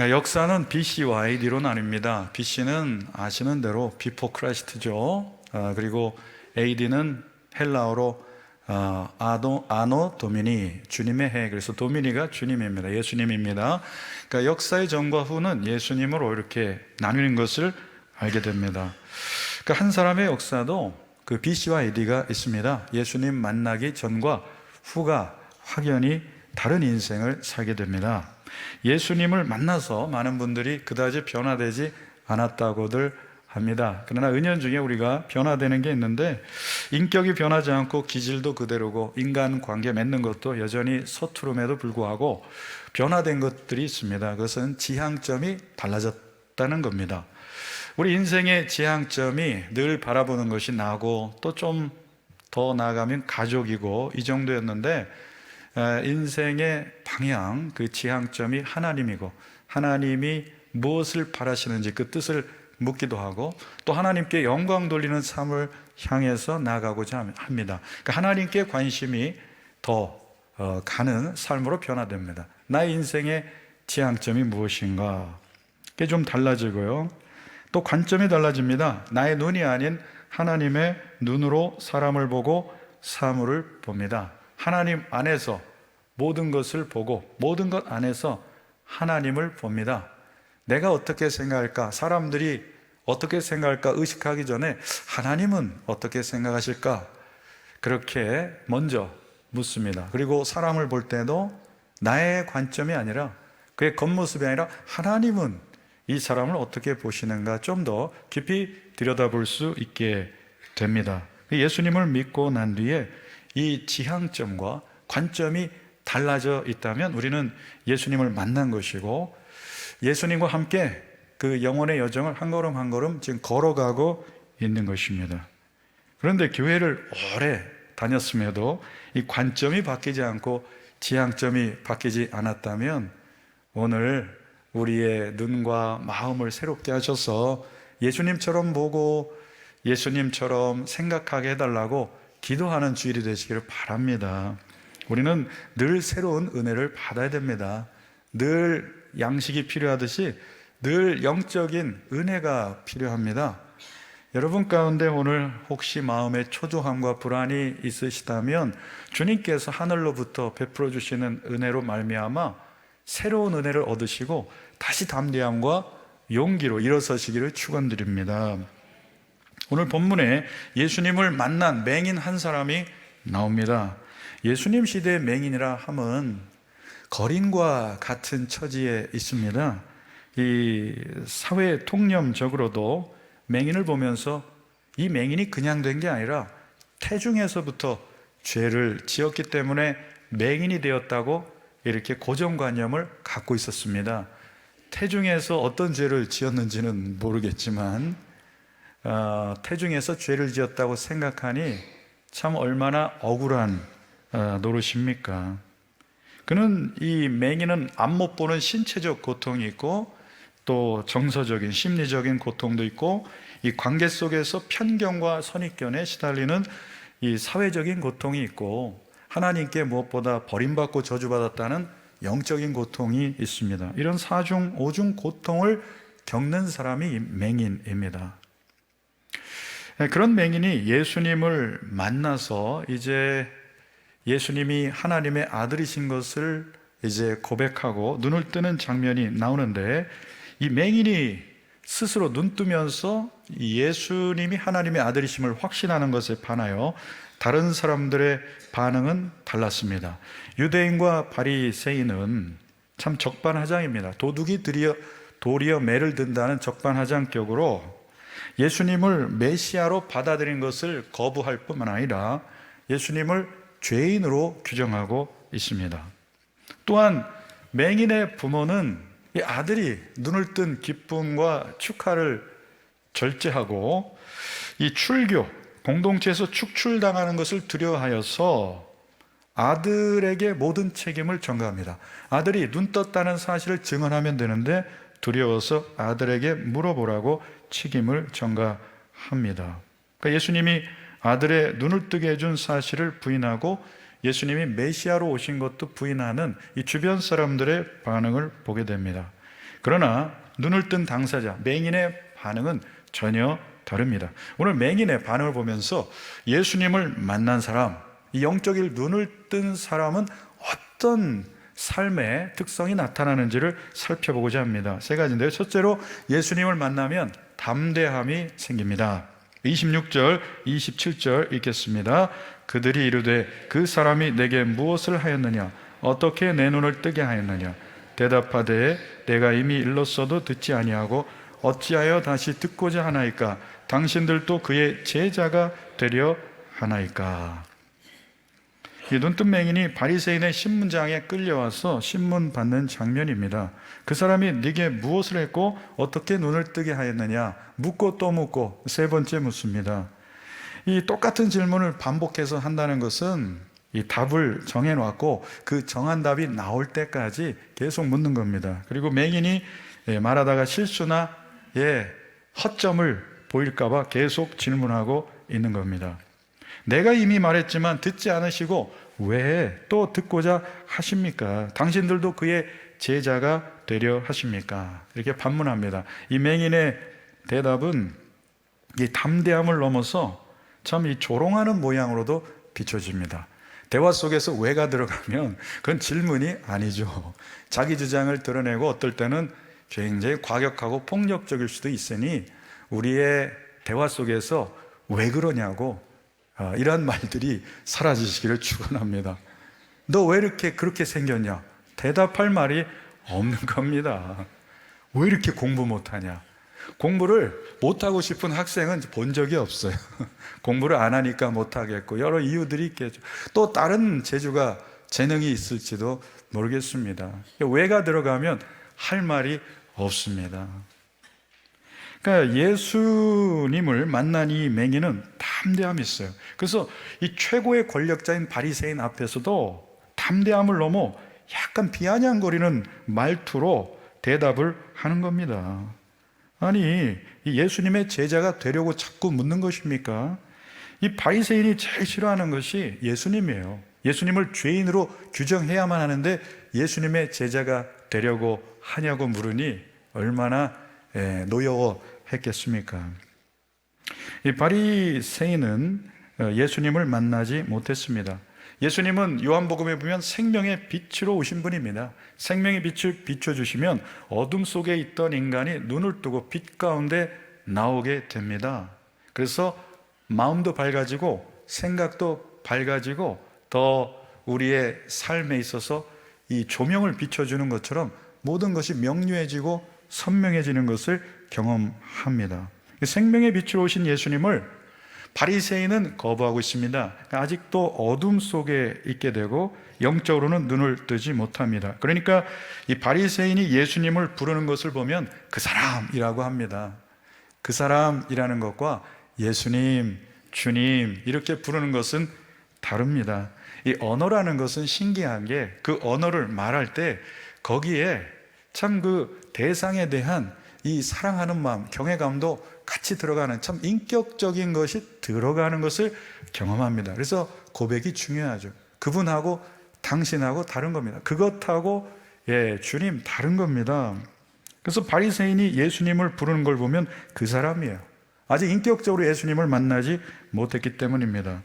예, 역사는 BC와 AD로 나뉩니다. BC는 아시는 대로 비포 크라이스트죠. 아, 그리고 AD는 헬라어로 아, 아노, 아노 도미니 주님의 해 그래서 도미니가 주님입니다. 예수님입니다. 그러니까 역사의 전과 후는 예수님으로 이렇게 나누는 것을 알게 됩니다. 그러니까 한 사람의 역사도 그 BC와 AD가 있습니다. 예수님 만나기 전과 후가 확연히 다른 인생을 살게 됩니다. 예수님을 만나서 많은 분들이 그다지 변화되지 않았다고들 합니다. 그러나 은연 중에 우리가 변화되는 게 있는데 인격이 변하지 않고 기질도 그대로고 인간 관계 맺는 것도 여전히 서투름에도 불구하고 변화된 것들이 있습니다. 그것은 지향점이 달라졌다는 겁니다. 우리 인생의 지향점이 늘 바라보는 것이 나고 또 좀 더 나아가면 가족이고 이 정도였는데 에, 인생의 방향, 그 지향점이 하나님이고 하나님이 무엇을 바라시는지 그 뜻을 묻기도 하고 또 하나님께 영광 돌리는 삶을 향해서 나아가고자 합니다. 그러니까 하나님께 관심이 더 어, 가는 삶으로 변화됩니다. 나의 인생의 지향점이 무엇인가? 그게 좀 달라지고요. 또 관점이 달라집니다. 나의 눈이 아닌 하나님의 눈으로 사람을 보고 사물을 봅니다. 하나님 안에서 모든 것을 보고 모든 것 안에서 하나님을 봅니다. 내가 어떻게 생각할까? 사람들이 어떻게 생각할까? 의식하기 전에 하나님은 어떻게 생각하실까? 그렇게 먼저 묻습니다. 그리고 사람을 볼 때도 나의 관점이 아니라 그의 겉모습이 아니라 하나님은 이 사람을 어떻게 보시는가 좀 더 깊이 들여다볼 수 있게 됩니다. 예수님을 믿고 난 뒤에 이 지향점과 관점이 달라져 있다면 우리는 예수님을 만난 것이고 예수님과 함께 그 영혼의 여정을 한 걸음 한 걸음 지금 걸어가고 있는 것입니다. 그런데 교회를 오래 다녔음에도 이 관점이 바뀌지 않고 지향점이 바뀌지 않았다면 오늘 우리의 눈과 마음을 새롭게 하셔서 예수님처럼 보고 예수님처럼 생각하게 해달라고 기도하는 주일이 되시기를 바랍니다. 우리는 늘 새로운 은혜를 받아야 됩니다. 늘 양식이 필요하듯이 늘 영적인 은혜가 필요합니다. 여러분 가운데 오늘 혹시 마음에 초조함과 불안이 있으시다면 주님께서 하늘로부터 베풀어 주시는 은혜로 말미암아 새로운 은혜를 얻으시고 다시 담대함과 용기로 일어서시기를 축원드립니다. 오늘 본문에 예수님을 만난 맹인 한 사람이 나옵니다. 예수님 시대의 맹인이라 함은 거린과 같은 처지에 있습니다. 이 사회 통념적으로도 맹인을 보면서 이 맹인이 그냥 된 게 아니라 태중에서부터 죄를 지었기 때문에 맹인이 되었다고 이렇게 고정관념을 갖고 있었습니다. 태중에서 어떤 죄를 지었는지는 모르겠지만 어, 태중에서 죄를 지었다고 생각하니 참 얼마나 억울한 어, 노릇입니까? 그는 이 맹인은 앞못 보는 신체적 고통이 있고 또 정서적인 심리적인 고통도 있고 이 관계 속에서 편견과 선입견에 시달리는 이 사회적인 고통이 있고 하나님께 무엇보다 버림받고 저주받았다는 영적인 고통이 있습니다. 이런 사중 오중 고통을 겪는 사람이 맹인입니다. 네, 그런 맹인이 예수님을 만나서 이제 예수님이 하나님의 아들이신 것을 이제 고백하고 눈을 뜨는 장면이 나오는데 이 맹인이 스스로 눈 뜨면서 예수님이 하나님의 아들이심을 확신하는 것에 반하여 다른 사람들의 반응은 달랐습니다. 유대인과 바리새인은 참 적반하장입니다. 도둑이 드리어 도리어 매를 든다는 적반하장격으로 예수님을 메시아로 받아들인 것을 거부할 뿐만 아니라 예수님을 죄인으로 규정하고 있습니다. 또한 맹인의 부모는 이 아들이 눈을 뜬 기쁨과 축하를 절제하고 이 출교 공동체에서 축출당하는 것을 두려워하여서 아들에게 모든 책임을 전가합니다. 아들이 눈 떴다는 사실을 증언하면 되는데 두려워서 아들에게 물어보라고 책임을 전가합니다. 그러니까 예수님이 아들의 눈을 뜨게 해준 사실을 부인하고 예수님이 메시아로 오신 것도 부인하는 이 주변 사람들의 반응을 보게 됩니다. 그러나 눈을 뜬 당사자, 맹인의 반응은 전혀 다릅니다. 오늘 맹인의 반응을 보면서 예수님을 만난 사람, 이 영적인 눈을 뜬 사람은 어떤 삶의 특성이 나타나는지를 살펴보고자 합니다. 세 가지인데요. 첫째로 예수님을 만나면 담대함이 생깁니다. 26절, 27절 읽겠습니다. 그들이 이르되 그 사람이 내게 무엇을 하였느냐? 어떻게 내 눈을 뜨게 하였느냐? 대답하되 내가 이미 일렀어도 듣지 아니하고 어찌하여 다시 듣고자 하나이까? 당신들도 그의 제자가 되려 하나이까? 이 눈뜬 맹인이 바리새인의 신문장에 끌려와서 신문 받는 장면입니다. 그 사람이 네게 무엇을 했고 어떻게 눈을 뜨게 하였느냐 묻고 또 묻고 세 번째 묻습니다. 이 똑같은 질문을 반복해서 한다는 것은 이 답을 정해 놨고 그 정한 답이 나올 때까지 계속 묻는 겁니다. 그리고 맹인이 예, 말하다가 실수나 예, 허점을 보일까봐 계속 질문하고 있는 겁니다. 내가 이미 말했지만 듣지 않으시고 왜 또 듣고자 하십니까? 당신들도 그의 제자가 되려 하십니까? 이렇게 반문합니다. 이 맹인의 대답은 이 담대함을 넘어서 참 이 조롱하는 모양으로도 비춰집니다. 대화 속에서 왜가 들어가면 그건 질문이 아니죠. 자기 주장을 드러내고 어떨 때는 굉장히 과격하고 폭력적일 수도 있으니 우리의 대화 속에서 왜 그러냐고 아, 이런 말들이 사라지시기를 축원합니다. 너 왜 이렇게 그렇게 생겼냐? 대답할 말이 없는 겁니다. 왜 이렇게 공부 못하냐? 공부를 못하고 싶은 학생은 본 적이 없어요. 공부를 안 하니까 못하겠고, 여러 이유들이 있겠죠. 또 다른 재주가, 재능이 있을지도 모르겠습니다. 왜가 들어가면 할 말이 없습니다. 그러니까 예수님을 만난 이 맹인은 담대함이 있어요. 그래서 이 최고의 권력자인 바리새인 앞에서도 담대함을 넘어 약간 비아냥거리는 말투로 대답을 하는 겁니다. 아니, 이 예수님의 제자가 되려고 자꾸 묻는 것입니까? 이 바리새인이 제일 싫어하는 것이 예수님이에요. 예수님을 죄인으로 규정해야만 하는데 예수님의 제자가 되려고 하냐고 물으니 얼마나 예, 노여워 했겠습니까? 이 바리새인은 어, 예수님을 만나지 못했습니다. 예수님은 요한복음에 보면 생명의 빛으로 오신 분입니다. 생명의 빛을 비춰주시면 어둠 속에 있던 인간이 눈을 뜨고 빛 가운데 나오게 됩니다. 그래서 마음도 밝아지고 생각도 밝아지고 더 우리의 삶에 있어서 이 조명을 비춰주는 것처럼 모든 것이 명료해지고 선명해지는 것을 경험합니다. 생명의 빛으로 오신 예수님을 바리새인은 거부하고 있습니다. 아직도 어둠 속에 있게 되고 영적으로는 눈을 뜨지 못합니다. 그러니까 이 바리새인이 예수님을 부르는 것을 보면 그 사람이라고 합니다. 그 사람이라는 것과 예수님, 주님 이렇게 부르는 것은 다릅니다. 이 언어라는 것은 신기한 게 그 언어를 말할 때 거기에 참 그 대상에 대한 이 사랑하는 마음, 경외감도 같이 들어가는 참 인격적인 것이 들어가는 것을 경험합니다. 그래서 고백이 중요하죠. 그분하고 당신하고 다른 겁니다. 그것하고 예, 주님 다른 겁니다. 그래서 바리새인이 예수님을 부르는 걸 보면 그 사람이에요. 아직 인격적으로 예수님을 만나지 못했기 때문입니다.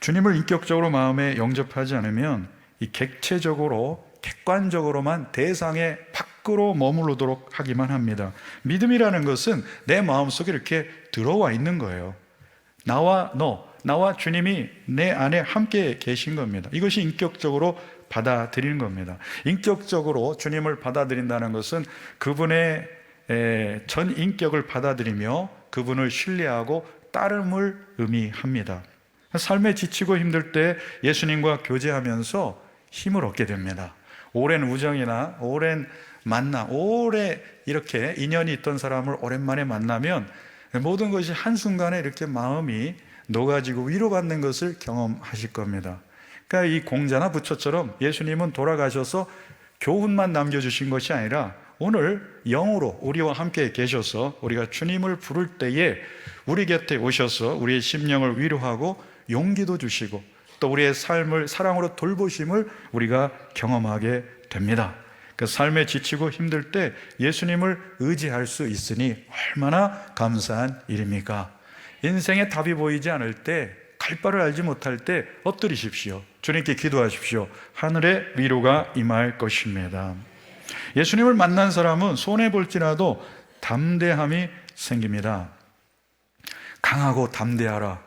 주님을 인격적으로 마음에 영접하지 않으면 이 객체적으로 객관적으로만 대상의 밖으로 머무르도록 하기만 합니다. 믿음이라는 것은 내 마음속에 이렇게 들어와 있는 거예요. 나와 너, 나와 주님이 내 안에 함께 계신 겁니다. 이것이 인격적으로 받아들이는 겁니다. 인격적으로 주님을 받아들인다는 것은 그분의 전 인격을 받아들이며 그분을 신뢰하고 따름을 의미합니다. 삶에 지치고 힘들 때 예수님과 교제하면서 힘을 얻게 됩니다. 오랜 우정이나 오랜 만나, 오래 이렇게 인연이 있던 사람을 오랜만에 만나면 모든 것이 한순간에 이렇게 마음이 녹아지고 위로받는 것을 경험하실 겁니다. 그러니까 이 공자나 부처처럼 예수님은 돌아가셔서 교훈만 남겨주신 것이 아니라 오늘 영으로 우리와 함께 계셔서 우리가 주님을 부를 때에 우리 곁에 오셔서 우리의 심령을 위로하고 용기도 주시고 또 우리의 삶을 사랑으로 돌보심을 우리가 경험하게 됩니다. 그 삶에 지치고 힘들 때 예수님을 의지할 수 있으니 얼마나 감사한 일입니까? 인생에 답이 보이지 않을 때, 갈 바를 알지 못할 때 엎드리십시오. 주님께 기도하십시오. 하늘의 위로가 임할 것입니다. 예수님을 만난 사람은 손해 볼지라도 담대함이 생깁니다. 강하고 담대하라.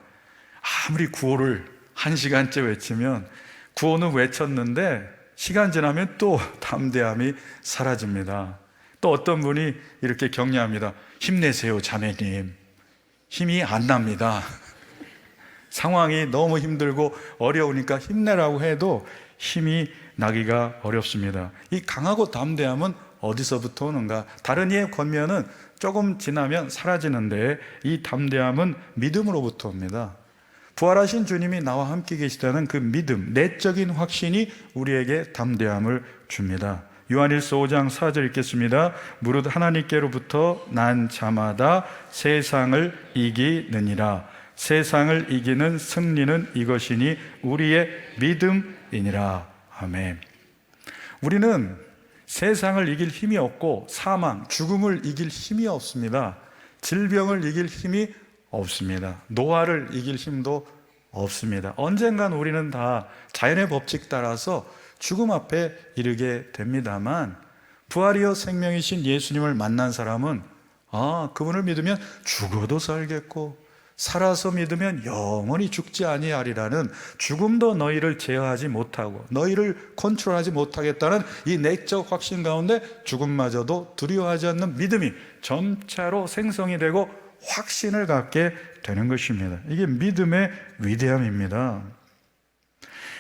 아무리 구호를 한 시간째 외치면 구호는 외쳤는데 시간 지나면 또 담대함이 사라집니다. 또 어떤 분이 이렇게 격려합니다. 힘내세요, 자매님. 힘이 안 납니다. 상황이 너무 힘들고 어려우니까 힘내라고 해도 힘이 나기가 어렵습니다. 이 강하고 담대함은 어디서부터 오는가? 다른 이의 권면은 조금 지나면 사라지는데 이 담대함은 믿음으로부터 옵니다. 부활하신 주님이 나와 함께 계시다는 그 믿음, 내적인 확신이 우리에게 담대함을 줍니다. 요한일서 5장 4절 읽겠습니다. 무릇 하나님께로부터 난 자마다 세상을 이기느니라. 세상을 이기는 승리는 이것이니 우리의 믿음이니라. 아멘. 우리는 세상을 이길 힘이 없고 사망, 죽음을 이길 힘이 없습니다. 질병을 이길 힘이 없습니다. 노화를 이길 힘도 없습니다. 언젠간 우리는 다 자연의 법칙 따라서 죽음 앞에 이르게 됩니다만 부활이요 생명이신 예수님을 만난 사람은 아, 그분을 믿으면 죽어도 살겠고 살아서 믿으면 영원히 죽지 아니하리라는 죽음도 너희를 제어하지 못하고 너희를 컨트롤하지 못하겠다는 이 내적 확신 가운데 죽음마저도 두려워하지 않는 믿음이 점차로 생성이 되고 확신을 갖게 되는 것입니다. 이게 믿음의 위대함입니다.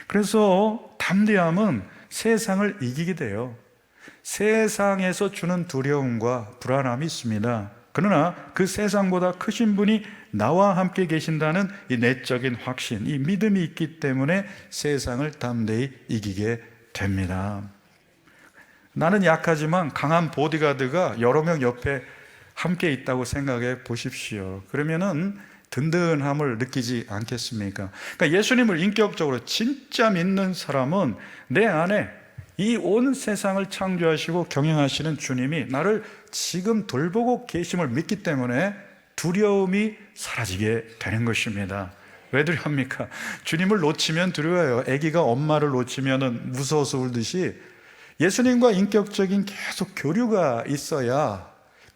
그래서 담대함은 세상을 이기게 돼요. 세상에서 주는 두려움과 불안함이 있습니다. 그러나 그 세상보다 크신 분이 나와 함께 계신다는 이 내적인 확신, 이 믿음이 있기 때문에 세상을 담대히 이기게 됩니다. 나는 약하지만 강한 보디가드가 여러 명 옆에 함께 있다고 생각해 보십시오. 그러면은 든든함을 느끼지 않겠습니까? 그러니까 예수님을 인격적으로 진짜 믿는 사람은 내 안에 이 온 세상을 창조하시고 경영하시는 주님이 나를 지금 돌보고 계심을 믿기 때문에 두려움이 사라지게 되는 것입니다. 왜 두려합니까? 주님을 놓치면 두려워요. 아기가 엄마를 놓치면 무서워서 울듯이 예수님과 인격적인 계속 교류가 있어야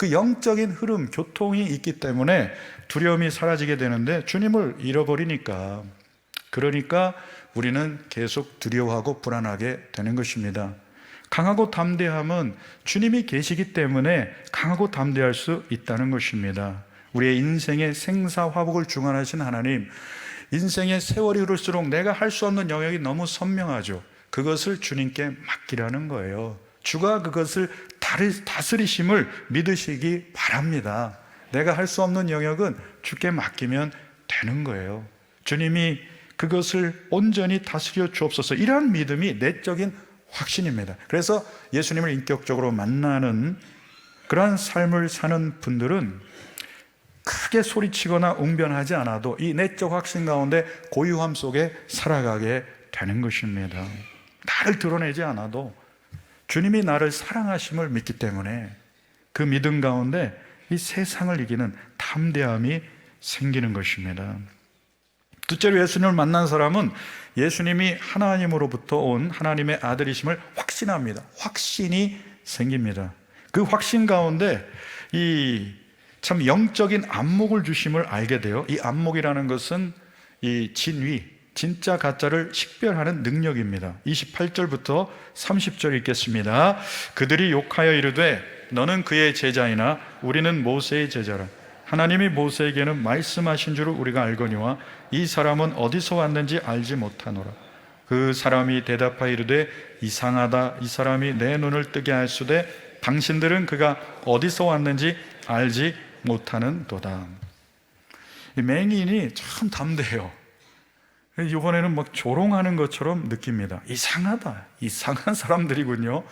그 영적인 흐름, 교통이 있기 때문에 두려움이 사라지게 되는데 주님을 잃어버리니까 그러니까 우리는 계속 두려워하고 불안하게 되는 것입니다. 강하고 담대함은 주님이 계시기 때문에 강하고 담대할 수 있다는 것입니다. 우리의 인생의 생사화복을 중환하신 하나님, 인생의 세월이 흐를수록 내가 할 수 없는 영역이 너무 선명하죠. 그것을 주님께 맡기라는 거예요. 주가 그것을 다스리심을 믿으시기 바랍니다. 내가 할 수 없는 영역은 주께 맡기면 되는 거예요. 주님이 그것을 온전히 다스려 주옵소서. 이러한 믿음이 내적인 확신입니다. 그래서 예수님을 인격적으로 만나는 그러한 삶을 사는 분들은 크게 소리치거나 웅변하지 않아도 이 내적 확신 가운데 고유함 속에 살아가게 되는 것입니다. 나를 드러내지 않아도 주님이 나를 사랑하심을 믿기 때문에 그 믿음 가운데 이 세상을 이기는 담대함이 생기는 것입니다. 둘째로 예수님을 만난 사람은 예수님이 하나님으로부터 온 하나님의 아들이심을 확신합니다. 확신이 생깁니다. 그 확신 가운데 이 참 영적인 안목을 주심을 알게 돼요. 이 안목이라는 것은 이 진위, 진짜 가짜를 식별하는 능력입니다. 28절부터 30절 읽겠습니다. 그들이 욕하여 이르되 너는 그의 제자이나 우리는 모세의 제자라. 하나님이 모세에게는 말씀하신 줄을 우리가 알거니와 이 사람은 어디서 왔는지 알지 못하노라. 그 사람이 대답하여 이르되 이상하다. 이 사람이 내 눈을 뜨게 할 수되 당신들은 그가 어디서 왔는지 알지 못하는 도다. 이 맹인이 참 담대해요. 이번에는 막 조롱하는 것처럼 느낍니다. 이상하다. 이상한 사람들이군요.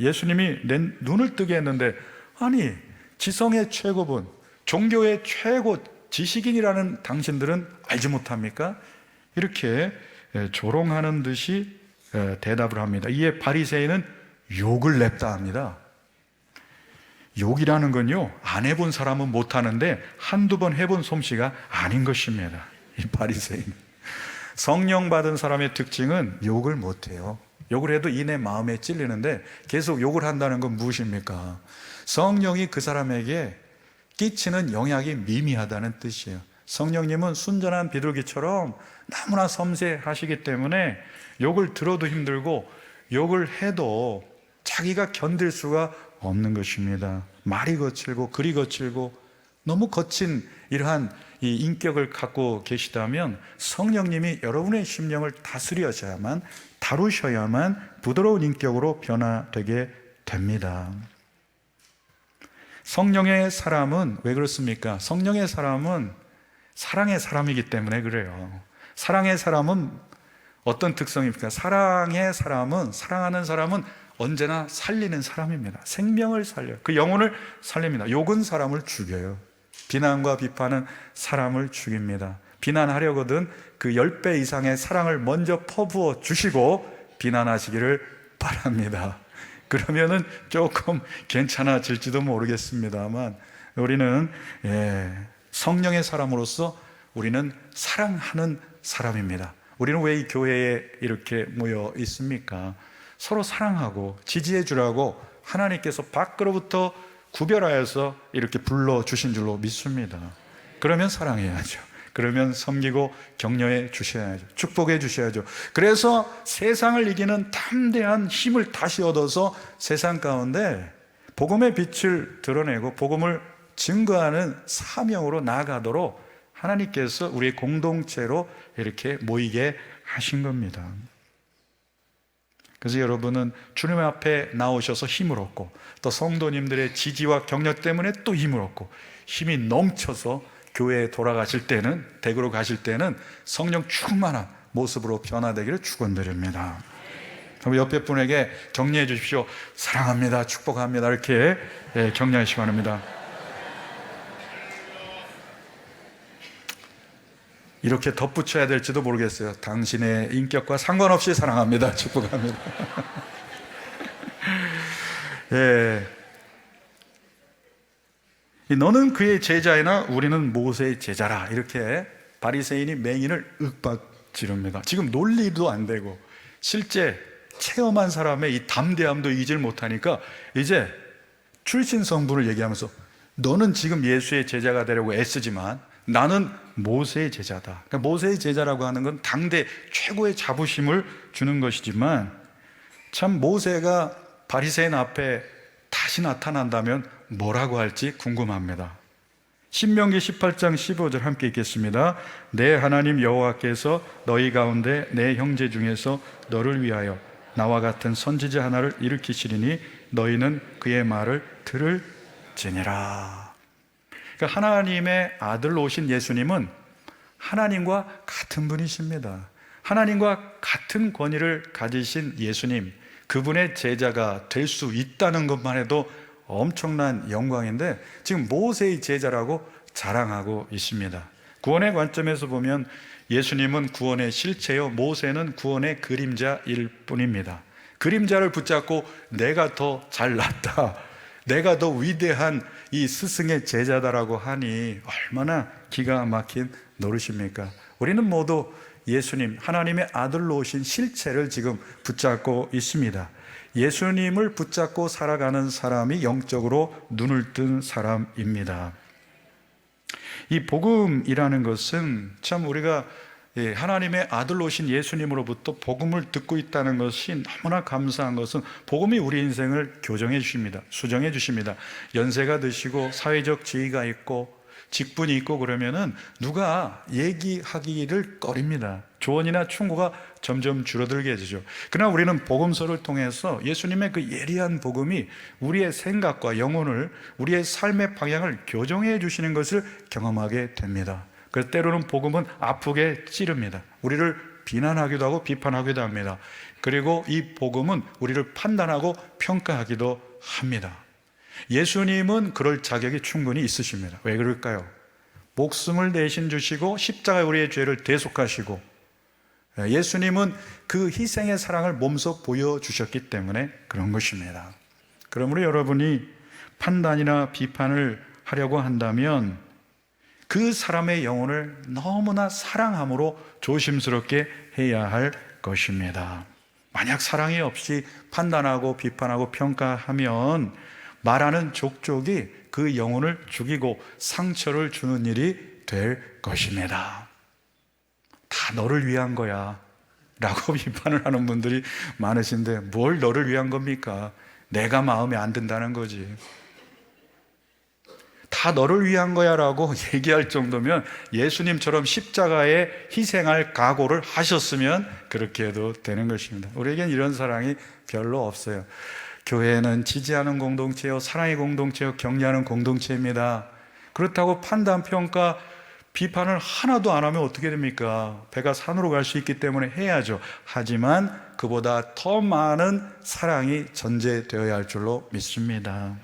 예, 수님이 내 눈을 뜨게 했는데, 아니, 지성의 최고분, 종교의 최고 지식인이라는 당신들은 알지 못합니까? 이렇게 예, 조롱하는 듯이 예, 대답을 합니다. 이에 바리새인은 욕을 냅다 합니다. 욕이라는 건요, 안 해본 사람은 못하는데 한두 번 해본 솜씨가 아닌 것입니다. 이 바리새인. 성령 받은 사람의 특징은 욕을 못해요. 욕을 해도 이내 마음에 찔리는데 계속 욕을 한다는 건 무엇입니까? 성령이 그 사람에게 끼치는 영향이 미미하다는 뜻이에요. 성령님은 순전한 비둘기처럼 너무나 섬세하시기 때문에 욕을 들어도 힘들고 욕을 해도 자기가 견딜 수가 없는 것입니다. 말이 거칠고 글이 거칠고 너무 거친 이러한 이 인격을 갖고 계시다면 성령님이 여러분의 심령을 다스려야만 다루셔야만 부드러운 인격으로 변화되게 됩니다. 성령의 사람은 왜 그렇습니까? 성령의 사람은 사랑의 사람이기 때문에 그래요. 사랑의 사람은 어떤 특성입니까? 사랑의 사람은 사랑하는 사람은 언제나 살리는 사람입니다. 생명을 살려요. 그 영혼을 살립니다. 욕은 사람을 죽여요. 비난과 비판은 사람을 죽입니다. 비난하려거든 그 10배 이상의 사랑을 먼저 퍼부어 주시고 비난하시기를 바랍니다. 그러면은 조금 괜찮아질지도 모르겠습니다만 우리는 예, 성령의 사람으로서 우리는 사랑하는 사람입니다. 우리는 왜 이 교회에 이렇게 모여 있습니까? 서로 사랑하고 지지해 주라고 하나님께서 밖으로부터 구별하여서 이렇게 불러 주신 줄로 믿습니다. 그러면 사랑해야죠. 그러면 섬기고 격려해 주셔야죠. 축복해 주셔야죠. 그래서 세상을 이기는 담대한 힘을 다시 얻어서 세상 가운데 복음의 빛을 드러내고 복음을 증거하는 사명으로 나아가도록 하나님께서 우리의 공동체로 이렇게 모이게 하신 겁니다. 그래서 여러분은 주님 앞에 나오셔서 힘을 얻고 또 성도님들의 지지와 격려 때문에 또 힘을 얻고 힘이 넘쳐서 교회에 돌아가실 때는 댁으로 가실 때는 성령 충만한 모습으로 변화되기를 축원드립니다. 그럼 옆에 분에게 격려해 주십시오. 사랑합니다. 축복합니다. 이렇게 예, 격려하시기 바랍니다. 이렇게 덧붙여야 될지도 모르겠어요. 당신의 인격과 상관없이 사랑합니다. 축복합니다. 예. 이 너는 그의 제자이나 우리는 모세의 제자라. 이렇게 바리새인이 맹인을 윽박지릅니다. 지금 논리도 안 되고 실제 체험한 사람의 이 담대함도 이질 못하니까 이제 출신 성분을 얘기하면서 너는 지금 예수의 제자가 되려고 애쓰지만 나는 모세의 제자다. 그러니까 모세의 제자라고 하는 건 당대 최고의 자부심을 주는 것이지만 참 모세가 바리새인 앞에 다시 나타난다면 뭐라고 할지 궁금합니다. 신명기 18장 15절 함께 읽겠습니다. 내 하나님 여호와께서 너희 가운데 내 형제 중에서 너를 위하여 나와 같은 선지자 하나를 일으키시리니 너희는 그의 말을 들을지니라. 그러니까 하나님의 아들로 오신 예수님은 하나님과 같은 분이십니다. 하나님과 같은 권위를 가지신 예수님, 그분의 제자가 될 수 있다는 것만 해도 엄청난 영광인데 지금 모세의 제자라고 자랑하고 있습니다. 구원의 관점에서 보면 예수님은 구원의 실체요, 모세는 구원의 그림자일 뿐입니다. 그림자를 붙잡고 내가 더 잘났다. 내가 더 위대한 이 스승의 제자다라고 하니 얼마나 기가 막힌 노릇입니까? 우리는 모두 예수님, 하나님의 아들로 오신 실체를 지금 붙잡고 있습니다. 예수님을 붙잡고 살아가는 사람이 영적으로 눈을 뜬 사람입니다. 이 복음이라는 것은 참 우리가 예, 하나님의 아들로 오신 예수님으로부터 복음을 듣고 있다는 것이 너무나 감사한 것은 복음이 우리 인생을 교정해 주십니다. 수정해 주십니다. 연세가 드시고 사회적 지위가 있고 직분이 있고 그러면은 누가 얘기하기를 꺼립니다. 조언이나 충고가 점점 줄어들게 되죠. 그러나 우리는 복음서를 통해서 예수님의 그 예리한 복음이 우리의 생각과 영혼을 우리의 삶의 방향을 교정해 주시는 것을 경험하게 됩니다. 그래서 때로는 복음은 아프게 찌릅니다. 우리를 비난하기도 하고 비판하기도 합니다. 그리고 이 복음은 우리를 판단하고 평가하기도 합니다. 예수님은 그럴 자격이 충분히 있으십니다. 왜 그럴까요? 목숨을 대신 주시고 십자가에 우리의 죄를 대속하시고 예수님은 그 희생의 사랑을 몸소 보여주셨기 때문에 그런 것입니다. 그러므로 여러분이 판단이나 비판을 하려고 한다면 그 사람의 영혼을 너무나 사랑함으로 조심스럽게 해야 할 것입니다. 만약 사랑이 없이 판단하고 비판하고 평가하면 말하는 족족이 그 영혼을 죽이고 상처를 주는 일이 될 것입니다. 다 너를 위한 거야. 라고 비판을 하는 분들이 많으신데 뭘 너를 위한 겁니까? 내가 마음에 안 든다는 거지. 다 너를 위한 거야 라고 얘기할 정도면 예수님처럼 십자가에 희생할 각오를 하셨으면 그렇게 해도 되는 것입니다. 우리에겐 이런 사랑이 별로 없어요. 교회는 지지하는 공동체요, 사랑의 공동체요, 격려하는 공동체입니다. 그렇다고 판단, 평가, 비판을 하나도 안 하면 어떻게 됩니까? 배가 산으로 갈 수 있기 때문에 해야죠. 하지만 그보다 더 많은 사랑이 전제되어야 할 줄로 믿습니다.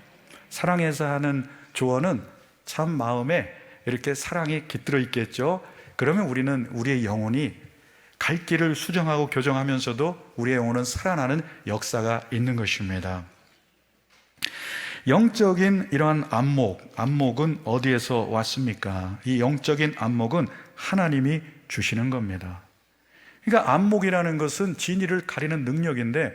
사랑해서 하는 조언은 참 마음에 이렇게 사랑이 깃들어 있겠죠. 그러면 우리는 우리의 영혼이 갈 길을 수정하고 교정하면서도 우리의 영혼은 살아나는 역사가 있는 것입니다. 영적인 이러한 안목, 안목은 어디에서 왔습니까? 이 영적인 안목은 하나님이 주시는 겁니다. 그러니까 안목이라는 것은 진리를 가리는 능력인데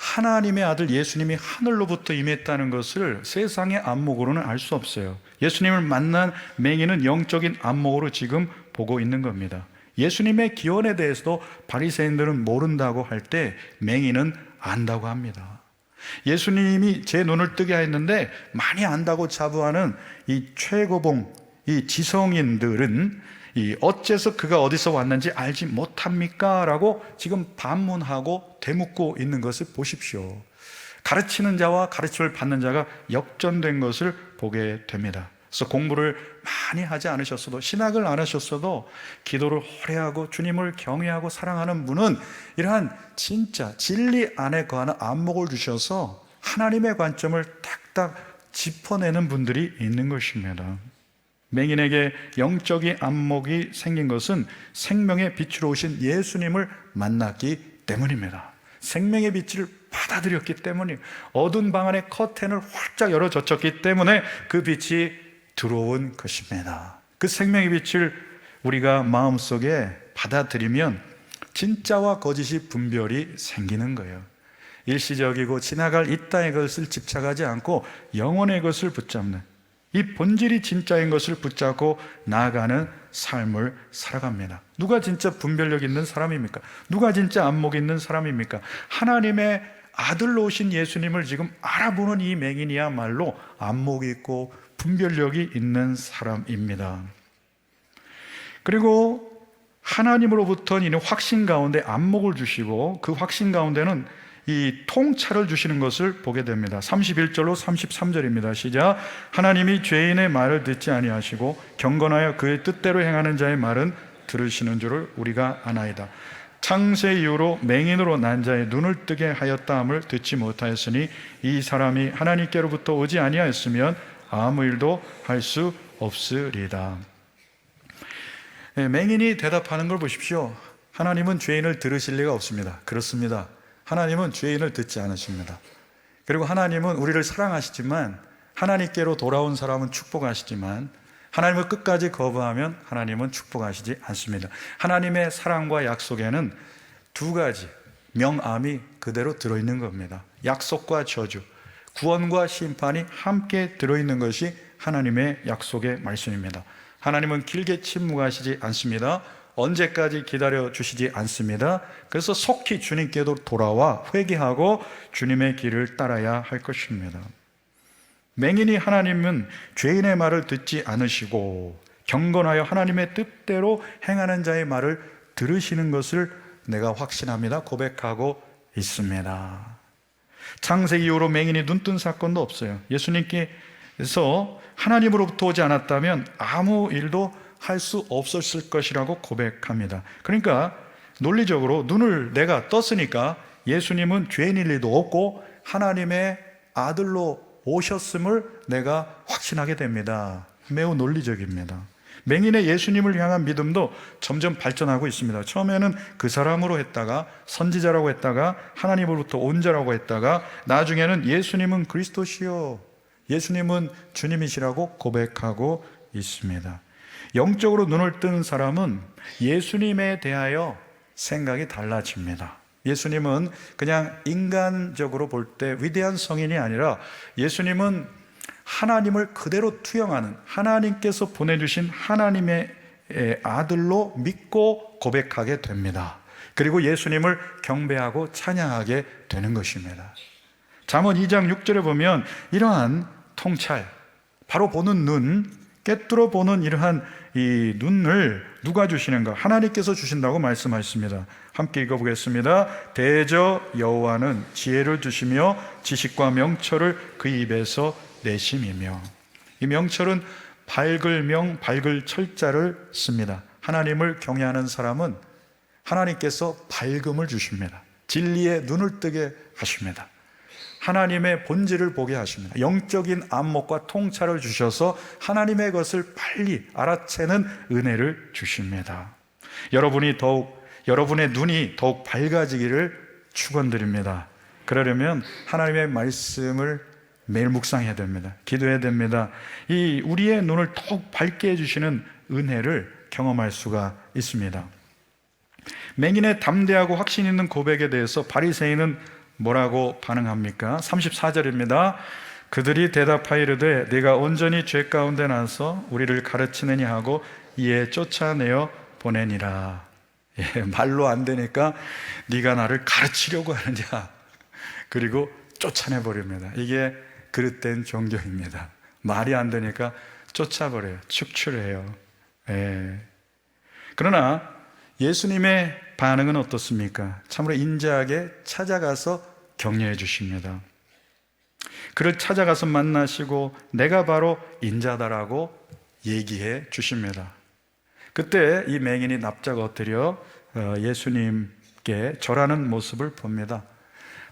하나님의 아들 예수님이 하늘로부터 임했다는 것을 세상의 안목으로는 알 수 없어요. 예수님을 만난 맹인은 영적인 안목으로 지금 보고 있는 겁니다. 예수님의 기원에 대해서도 바리새인들은 모른다고 할 때 맹인은 안다고 합니다. 예수님이 제 눈을 뜨게 했는데 많이 안다고 자부하는 이 최고봉, 이 지성인들은 이 어째서 그가 어디서 왔는지 알지 못합니까? 라고 지금 반문하고 되묻고 있는 것을 보십시오. 가르치는 자와 가르침을 받는 자가 역전된 것을 보게 됩니다. 그래서 공부를 많이 하지 않으셨어도 신학을 안 하셨어도 기도를 오래 하고 주님을 경외하고 사랑하는 분은 이러한 진짜 진리 안에 거하는 안목을 주셔서 하나님의 관점을 딱딱 짚어내는 분들이 있는 것입니다. 맹인에게 영적인 안목이 생긴 것은 생명의 빛으로 오신 예수님을 만났기 때문입니다. 생명의 빛을 받아들였기 때문이 어두운 방 안에 커튼을 활짝 열어 젖혔기 때문에 그 빛이 들어온 것입니다. 그 생명의 빛을 우리가 마음속에 받아들이면 진짜와 거짓이 분별이 생기는 거예요. 일시적이고 지나갈 이 땅의 것을 집착하지 않고 영원의 것을 붙잡는 이 본질이 진짜인 것을 붙잡고 나아가는 삶을 살아갑니다. 누가 진짜 분별력 있는 사람입니까? 누가 진짜 안목 있는 사람입니까? 하나님의 아들로 오신 예수님을 지금 알아보는 이 맹인이야말로 안목이 있고 분별력이 있는 사람입니다. 그리고 하나님으로부터 이는 확신 가운데 안목을 주시고 그 확신 가운데는 이 통찰을 주시는 것을 보게 됩니다. 31절로 33절입니다. 시작. 하나님이 죄인의 말을 듣지 아니하시고 경건하여 그의 뜻대로 행하는 자의 말은 들으시는 줄을 우리가 아나이다. 창세 이후로 맹인으로 난 자의 눈을 뜨게 하였다함을 듣지 못하였으니 이 사람이 하나님께로부터 오지 아니하였으면 아무 일도 할 수 없으리다. 예, 맹인이 대답하는 걸 보십시오. 하나님은 죄인을 들으실 리가 없습니다. 그렇습니다. 하나님은 죄인을 듣지 않으십니다. 그리고 하나님은 우리를 사랑하시지만 하나님께로 돌아온 사람은 축복하시지만 하나님을 끝까지 거부하면 하나님은 축복하시지 않습니다. 하나님의 사랑과 약속에는 두 가지 명암이 그대로 들어있는 겁니다. 약속과 저주, 구원과 심판이 함께 들어있는 것이 하나님의 약속의 말씀입니다. 하나님은 길게 침묵하시지 않습니다. 언제까지 기다려 주시지 않습니다. 그래서 속히 주님께도 돌아와 회개하고 주님의 길을 따라야 할 것입니다. 맹인이 하나님은 죄인의 말을 듣지 않으시고 경건하여 하나님의 뜻대로 행하는 자의 말을 들으시는 것을 내가 확신합니다. 고백하고 있습니다. 창세 이후로 맹인이 눈뜬 사건도 없어요. 예수님께서 하나님으로부터 오지 않았다면 아무 일도 할 수 없었을 것이라고 고백합니다. 그러니까 논리적으로 눈을 내가 떴으니까 예수님은 죄인일 리도 없고 하나님의 아들로 오셨음을 내가 확신하게 됩니다. 매우 논리적입니다. 맹인의 예수님을 향한 믿음도 점점 발전하고 있습니다. 처음에는 그 사람으로 했다가 선지자라고 했다가 하나님으로부터 온 자라고 했다가 나중에는 예수님은 그리스도시요. 예수님은 주님이시라고 고백하고 있습니다. 영적으로 눈을 뜬 사람은 예수님에 대하여 생각이 달라집니다. 예수님은 그냥 인간적으로 볼 때 위대한 성인이 아니라 예수님은 하나님을 그대로 투영하는 하나님께서 보내주신 하나님의 아들로 믿고 고백하게 됩니다. 그리고 예수님을 경배하고 찬양하게 되는 것입니다. 잠언 2장 6절에 보면 이러한 통찰, 바로 보는 눈, 깨뚫어 보는 이러한 이 눈을 누가 주시는가? 하나님께서 주신다고 말씀하셨습니다. 함께 읽어보겠습니다. 대저 여호와는 지혜를 주시며 지식과 명철을 그 입에서 내심이며 이 명철은 밝을 명, 밝을 철자를 씁니다. 하나님을 경외하는 사람은 하나님께서 밝음을 주십니다. 진리의 눈을 뜨게 하십니다. 하나님의 본질을 보게 하십니다. 영적인 안목과 통찰을 주셔서 하나님의 것을 빨리 알아채는 은혜를 주십니다. 여러분이 더욱 여러분의 눈이 더욱 밝아지기를 축원드립니다. 그러려면 하나님의 말씀을 매일 묵상해야 됩니다. 기도해야 됩니다. 이 우리의 눈을 더욱 밝게 해주시는 은혜를 경험할 수가 있습니다. 맹인의 담대하고 확신 있는 고백에 대해서 바리새인은 뭐라고 반응합니까? 34절입니다. 그들이 대답하여 이르되 네가 온전히 죄 가운데 나서 우리를 가르치느냐 하고 이에 쫓아내어 보내니라. 예, 말로 안 되니까 네가 나를 가르치려고 하느냐. 그리고 쫓아내 버립니다. 이게 그릇된 종교입니다. 말이 안 되니까 쫓아버려요. 축출해요. 예. 그러나 예수님의 반응은 어떻습니까? 참으로 인자하게 찾아가서 격려해 주십니다. 그를 찾아가서 만나시고 내가 바로 인자다라고 얘기해 주십니다. 그때 이 맹인이 납작 엎드려 어, 예수님께 절하는 모습을 봅니다.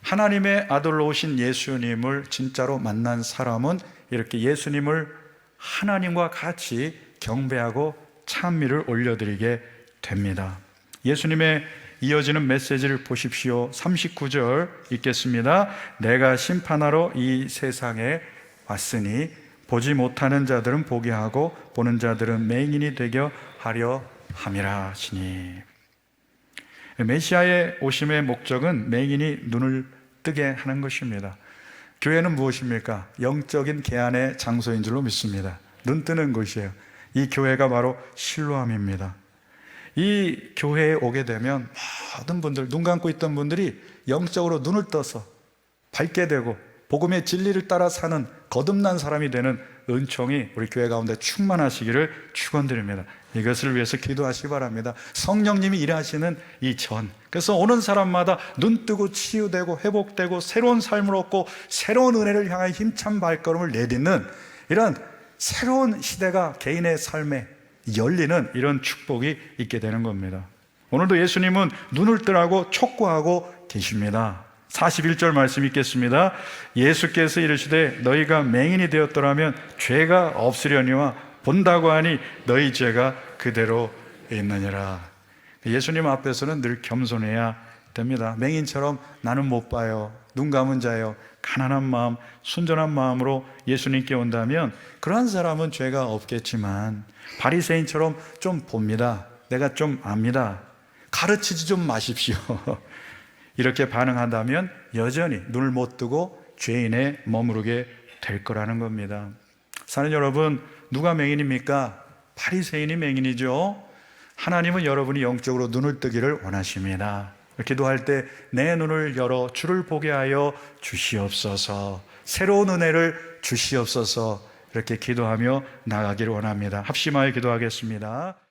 하나님의 아들로 오신 예수님을 진짜로 만난 사람은 이렇게 예수님을 하나님과 같이 경배하고 찬미를 올려드리게 됩니다. 예수님의 이어지는 메시지를 보십시오. 39절 읽겠습니다. 내가 심판하러 이 세상에 왔으니 보지 못하는 자들은 보게 하고 보는 자들은 맹인이 되게 하려 함이라 하시니 메시아의 오심의 목적은 맹인이 눈을 뜨게 하는 것입니다. 교회는 무엇입니까? 영적인 개안의 장소인 줄로 믿습니다. 눈 뜨는 곳이에요. 이 교회가 바로 실로함입니다. 이 교회에 오게 되면 모든 분들, 눈 감고 있던 분들이 영적으로 눈을 떠서 밝게 되고 복음의 진리를 따라 사는 거듭난 사람이 되는 은총이 우리 교회 가운데 충만하시기를 축원드립니다. 이것을 위해서 기도하시기 바랍니다. 성령님이 일하시는 이 전. 그래서 오는 사람마다 눈 뜨고 치유되고 회복되고 새로운 삶을 얻고 새로운 은혜를 향해 힘찬 발걸음을 내딛는 이런 새로운 시대가 개인의 삶에 열리는 이런 축복이 있게 되는 겁니다. 오늘도 예수님은 눈을 뜨라고 촉구하고 계십니다. 41절 말씀 읽겠습니다. 예수께서 이르시되 너희가 맹인이 되었더라면 죄가 없으려니와 본다고 하니 너희 죄가 그대로 있느니라. 예수님 앞에서는 늘 겸손해야 됩니다. 맹인처럼 나는 못 봐요. 눈 감은 자요. 가난한 마음, 순전한 마음으로 예수님께 온다면 그러한 사람은 죄가 없겠지만 바리새인처럼 좀 봅니다. 내가 좀 압니다. 가르치지 좀 마십시오. 이렇게 반응한다면 여전히 눈을 못 뜨고 죄인에 머무르게 될 거라는 겁니다. 사는 여러분, 누가 맹인입니까? 바리새인이 맹인이죠. 하나님은 여러분이 영적으로 눈을 뜨기를 원하십니다. 기도할 때 내 눈을 열어 주를 보게 하여 주시옵소서. 새로운 은혜를 주시옵소서. 이렇게 기도하며 나가기를 원합니다. 합심하여 기도하겠습니다.